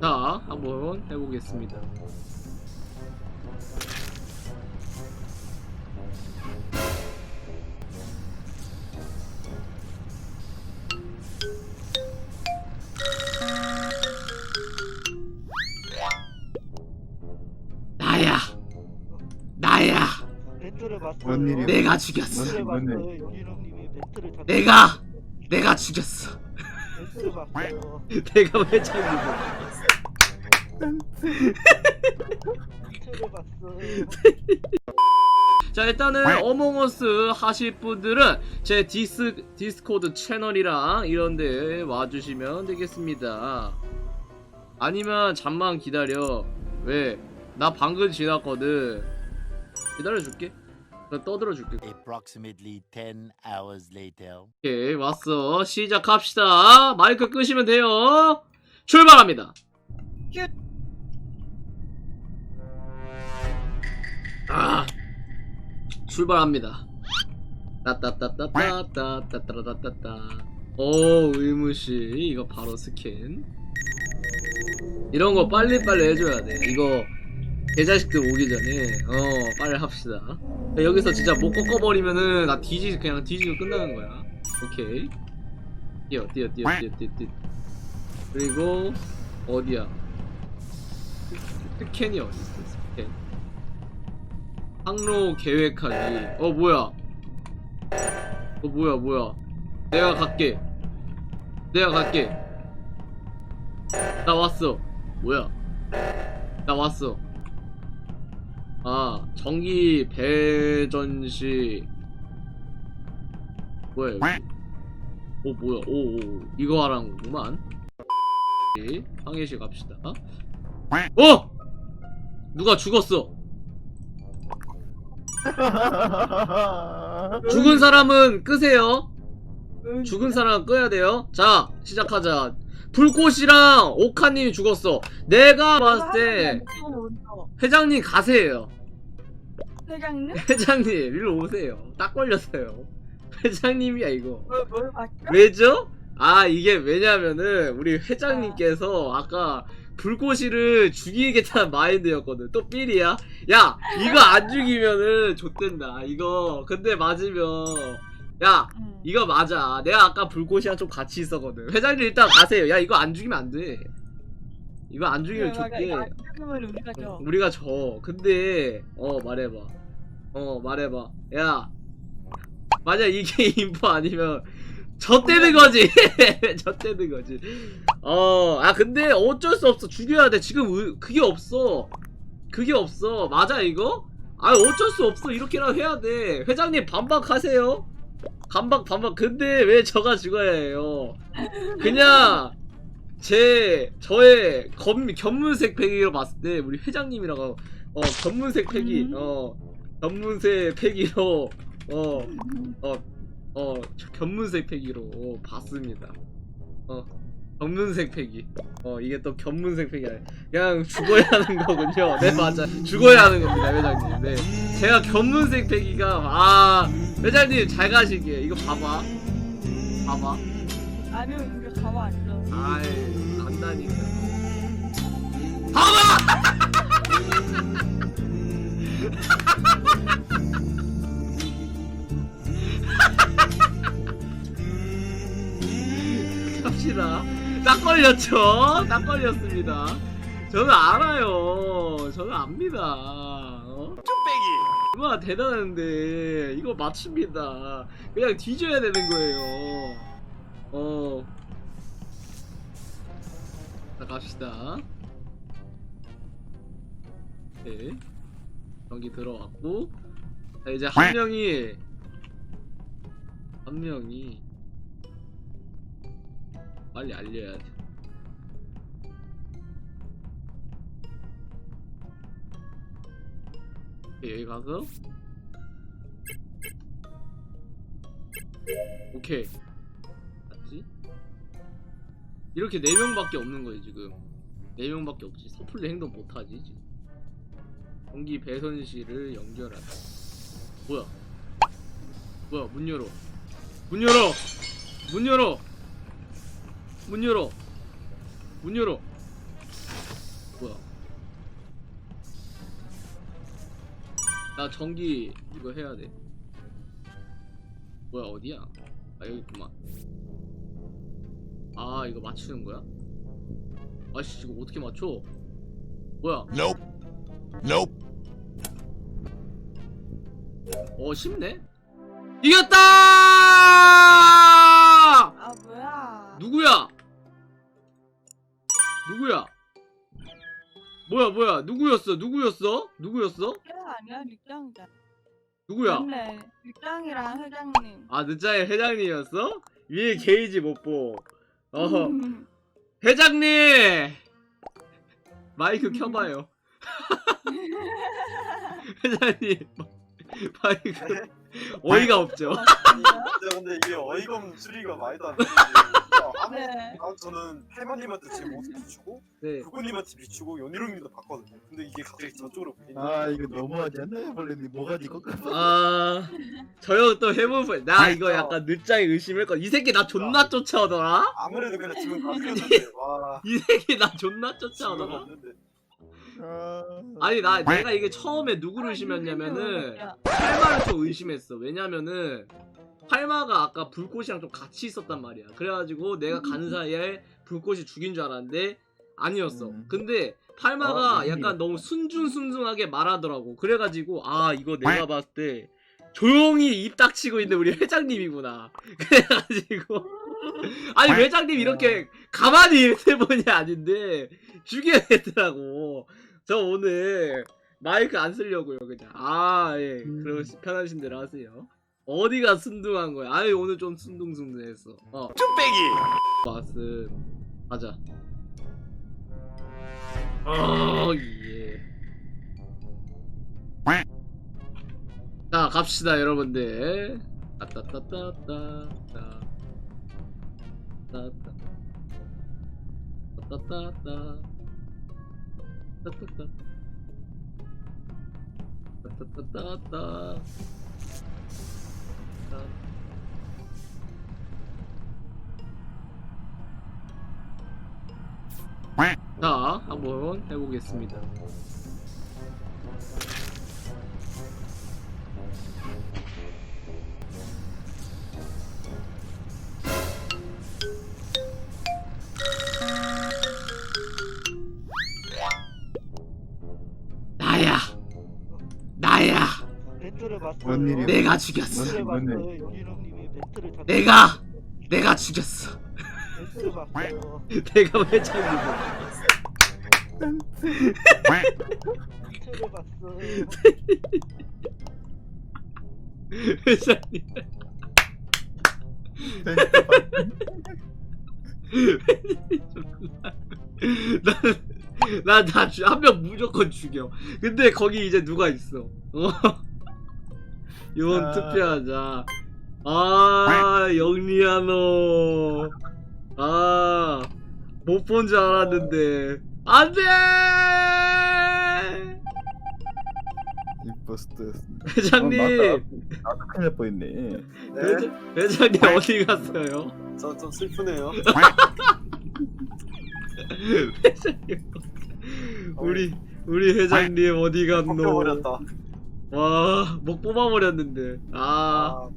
자, 한번 해보겠습니다. 나야, 나야, 뭔 일이야? 내가 죽였어. 내가, 내가 죽였어. 멘트를. 내가 왜 참는 멘트를 봤어요. 자 일단은 어몽어스 하실 분들은 제 디스 디스코드 채널이랑 이런데 와주시면 되겠습니다. 아니면 잠만 기다려. 왜? 나 방금 지났거든. 기다려줄게. 나 떠들어 줄게. Approximately 10 hours later. 오케이 왔어. 시작합시다. 마이크 끄시면 돼요. 출발합니다. 아 출발합니다. 따따따따따따따따따따따. 오 의무시 이거 바로 스캔. 이런 거 빨리 빨리 해줘야 돼. 이거 개자식들 오기 전에 어 빨리 합시다. 여기서 진짜 못 꺾어버리면은 나 뒤지 그냥 뒤지고 끝나는 거야. 오케이. 뛰어 뛰어 뛰어 뛰어 뛰어 뛰어. 그리고 어디야? 스- 스캔이 어디 있어? 스캔. 항로 계획하기. 어 뭐야? 어 뭐야 뭐야? 내가 갈게. 내가 갈게. 나 왔어. 뭐야? 나 왔어. 아 전기 배전시. 뭐야 여기? 오 뭐야? 오, 오 이거 오케이, 항해시 갑시다. 어? 누가 죽었어? 죽은 사람은 끄세요. 죽은 사람은 끄야 돼요. 자 시작하자 불꽃이랑 오카님이 죽었어. 내가 봤을 때 회장님 가세요. 회장님? 회장님 일로 오세요. 딱 걸렸어요. 회장님이야 이거. 뭘, 뭘? 왜죠? 아 이게 왜냐면은 우리 회장님께서 아까 불꽃이를 죽이겠다는 마인드였거든. 또 삘이야? 야 이거 안 죽이면은 좆된다 이거. 근데 맞으면 야 응. 이거 맞아 내가 아까 불꽃이랑 좀 같이 있었거든 회장님 일단 가세요 야 이거 안 죽이면 안돼 이거 안 죽이면 이거 안 죽으면 우리가 져. 우리가 져. 근데 어 말해봐. 어 말해봐. 야 만약 이게 인포 아니면 졌대는 거지. 졌대는 거지. 어, 아 근데 어쩔 수 없어. 죽여야 돼. 지금 의- 그게 없어. 그게 없어. 맞아 이거? 아 어쩔 수 없어. 이렇게라도 해야 돼. 회장님 반박하세요. 반박 반박. 근데 왜 저가 죽어야 해요? 그냥 제 저의 검 견문색 패기로 봤을 때 우리 회장님이라고 어 견문색 패기 음. 어 견문색 패기로 어어 어 견문색 패기로 봤습니다 어 견문색 패기 어 이게 또 견문색 패기 아니 그냥 죽어야 하는 거군요. 네 맞아. 죽어야 하는 겁니다 회장님. 네. 제가 견문색 패기가 아 회장님 잘 가시게. 이거 봐봐. 봐봐. 아니면 우리가 가만 안 져. 아이 안다니까 갑시 걸렸죠? 딱 걸렸습니다 저는 알아요 저는 압니다 어? 와 대단한데 이거 맞춥니다 그냥 뒤져야 되는 거예요 어 자, 갑시다. 오케이. 경기 들어왔고. 자, 이제 한 명이, 한 명이, 빨리 알려야 돼. 여기 가서. 오케이. 맞지? 이렇게 4명밖에 없는 거지 지금. 4명밖에 없지. 섣불리 행동 못하지 지금. 전기 배선실을 연결하다 뭐야? 뭐야? 문 열어. 문 열어! 문 열어! 문 열어! 문 열어 나 전기 이거 해야 돼. 뭐야 어디야? 아 여기 있구만. 아 이거 맞추는 거야? 아씨 이거 어떻게 맞춰? 뭐야? Nope. Nope. 어 쉽네? 이겼다! 뭐야 뭐야? 누구였어? 누구였어? 누구였어? 회 아니야 닉장이다. 누구야? 맞네. 닉장이랑 회장님. 아 늦자의 회장님이었어? 위에 게이지 못보. 어허. 음. 회장님! 마이크 켜봐요. 회장님 마이크. 어이가 없죠. 근데, 근데 이게 어이가 없는 추리가 말도 안 되는 게 아, 네. 아, 저는 팔마님한테 제 모습 비추고 네 구구님한테 비추고 연희롱님도 봤거든요 근데 이게 갑자기 저쪽으로 보이니까 아 이거 너무하지 않나요? 벌레님 뭐가 니거 아, 저형 또 해보고 나 이거 약간 늦자에 의심했거든. 이 새끼 나 존나 쫓아오더라. 아무래도 그냥 지금 다 그렸는데 와 이 새끼 나 존나 지금 쫓아오더라. 없는데 아니 나 내가 이게 처음에 누구를 의심했냐면은 팔마를 좀 의심했어. 왜냐면은 팔마가 아까 불꽃이랑 좀 같이 있었단 말이야. 그래가지고 내가 가는 사이에 불꽃이 죽인 줄 알았는데 아니었어. 음. 근데 팔마가 어, 약간 너무 순준순순하게 말하더라고. 그래가지고 아 이거 내가 봤을 때 조용히 입 닥치고 있는 우리 회장님이구나. 그래가지고 아니 회장님 이렇게 가만히 있을 분이 아닌데 죽여야겠더라고. 저 오늘 마이크 안 쓰려고요 그냥. 아 예. 음. 그럼 편하신 대로 하세요. 어디가 순둥한 거야? 아니 오늘 좀 순둥순둥했어. 어. 쭈빼기. 맛은 가자. 어 예. 자 갑시다 여러분들. 따따따따따. 따 따. 따 따따따. 따 따따. 따 따따따따. 따. 자, 한번 해보겠습니다. 나야. 뭔 일이야? 내가 죽였어. 잤 내가, 내가 죽였어. 봤어요. 내가 왜 봤어요. 회장님. 난난다한 명 무조건 죽여. 근데 거기 이제 누가 있어? 어? 이번 아. 투표하자. 아 영리야 너. 아 못 본 줄 알았는데 안 돼. 임포스터였습니다. 회장님. 아, 맞다. 나도 큰일 날 뻔했네. 네? 회장, 회장님 어디 갔어요? 저 좀 슬프네요 회장님. 우리 우리 회장님 어디 갔노? 뽑혀버렸다 와, 목 뽑아버렸는데. 아, 아